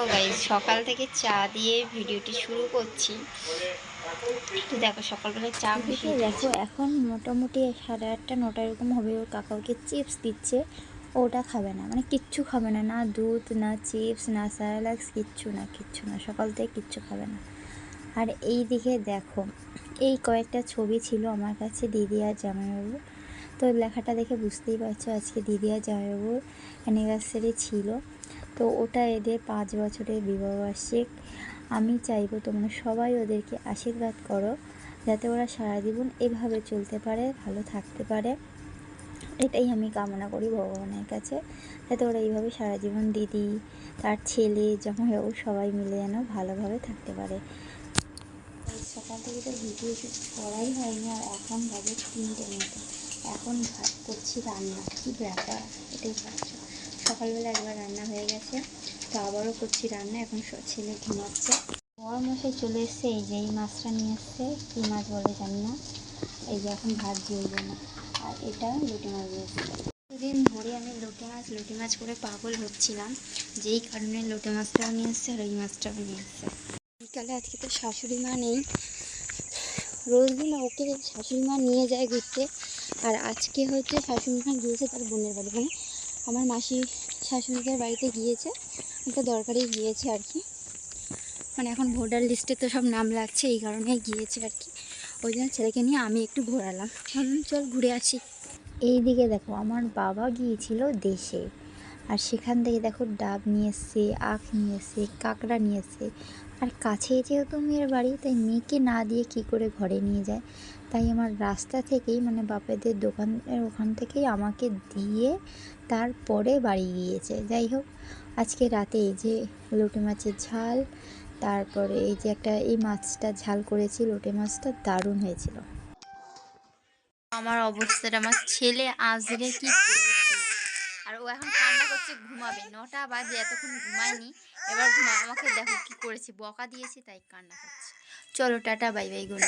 তো গাইজ সকাল থেকে চা দিয়ে ভিডিওটি শুরু করছি। তো দেখো সকালবেলা চা বসিয়ে দেখো এখন মোটামুটি সাড়ে আটটা নটা এরকম হবে ওর কাকা ওকে চিপস দিচ্ছে। ওটা খাবে না মানে কিচ্ছু খাবে না না দুধ না চিপস না স্যালাক্স কিচ্ছু না কিচ্ছু না সকাল থেকে কিচ্ছু খাবে না। আর এই দিকে দেখো এই কয়েকটা ছবি ছিল আমার কাছে দিদি আর জামাইবাবু তো লেখাটা দেখে বুঝতেই পারছ আজকে দিদি আর জামাইবাবুর অ্যানিভার্সারি ছিল। তো ওটা এদের পাঁচ বছরের বিবাহবার্ষিক আমি চাইব তোমরা সবাই ওদেরকে আশীর্বাদ করো, যাতে ওরা সারা জীবন এভাবে চলতে পারে, ভালো থাকতে পারে। এটাই আমি কামনা করি ভগবানের কাছে, যাতে ওরা এইভাবে সারা জীবন দিদি, তার ছেলে জামাইবাবু সবাই মিলে যেন ভালোভাবে থাকতে পারে। সকাল থেকে তো ভিডিও শুট করাই হয়নি, আর এখন বাজে তিনটে মতো এখন ভাত করছি রান্না, কী ব্যাপার? এটাই ভাবছ। সকালবেলা একবার রান্না হয়ে গেছে। তো আবারও করছি রান্না, এখন ছেলে ঘুমাচ্ছে। বড় মশাই চলে এসছে, এই যে এই মাছটা নিয়ে এসছে। কী মাছ বলে জানি না। এই যে এখন ভাত দিয়ে না আর এটা লুটি মাছ নিয়ে এসছে দুদিন ধরে আমি লোটে মাছ লোটে মাছ করে পাগল হচ্ছিলাম। যেই কারণে লোটে মাছটাও নিয়ে এসছে আর ওই মাছটাও নিয়ে এসছে। বিকালে আজকে তো শাশুড়ি মা নেই। রোজ দিন ওকে শাশুড়ি মা নিয়ে যায় ঘুরতে। আর আজকে হচ্ছে শাশুড়ি মা গিয়েছে তার বোনের বাড়ি। মানে আমার মাসি শাশুড়িদের বাড়িতে গিয়েছে একটা দরকারেই গিয়েছে আর কি। মানে এখন ভোটার লিস্টে তো সব নাম লাগছে, এই কারণে গিয়েছে আর কি। ওই জন্য ছেলেকে নিয়ে আমি একটু ঘোরালাম। চল ঘুরে আসি। এই দিকে দেখো, আমার বাবা গিয়েছিল দেশে। আর সেখান থেকে দেখো ডাব নিয়ে এসছে, আখ নিয়ে এসছে, কাঁকড়া নিয়ে এসছে। আর কাছে যেহেতু মেয়ের বাড়ি, তাই মেয়েকে না দিয়ে কি করে ঘরে নিয়ে যায়? তাই আমার রাস্তা থেকেই মানে বাপেদের দোকানের ওখান থেকেই আমাকে দিয়ে তারপরে বাড়ি গিয়েছে। যাই হোক, আজকে রাতে এই যে লোটে মাছের ঝাল, তারপরে এই যে একটা এই মাছটা ঝাল করেছি, লোটে মাছটা দারুণ হয়েছিল। আমার অবস্থাটা, আমার ছেলে আজরে কি আর ও এখন কান্না করছে, ঘুমাবে। নটা বাজে, এতক্ষণ ঘুমায়নি। এবার ঘুমা আমাকে দেখো কি করেছি, বকা দিয়েছি, তাই কান্না করছে। চলো, টাটা, বাই বাই গুড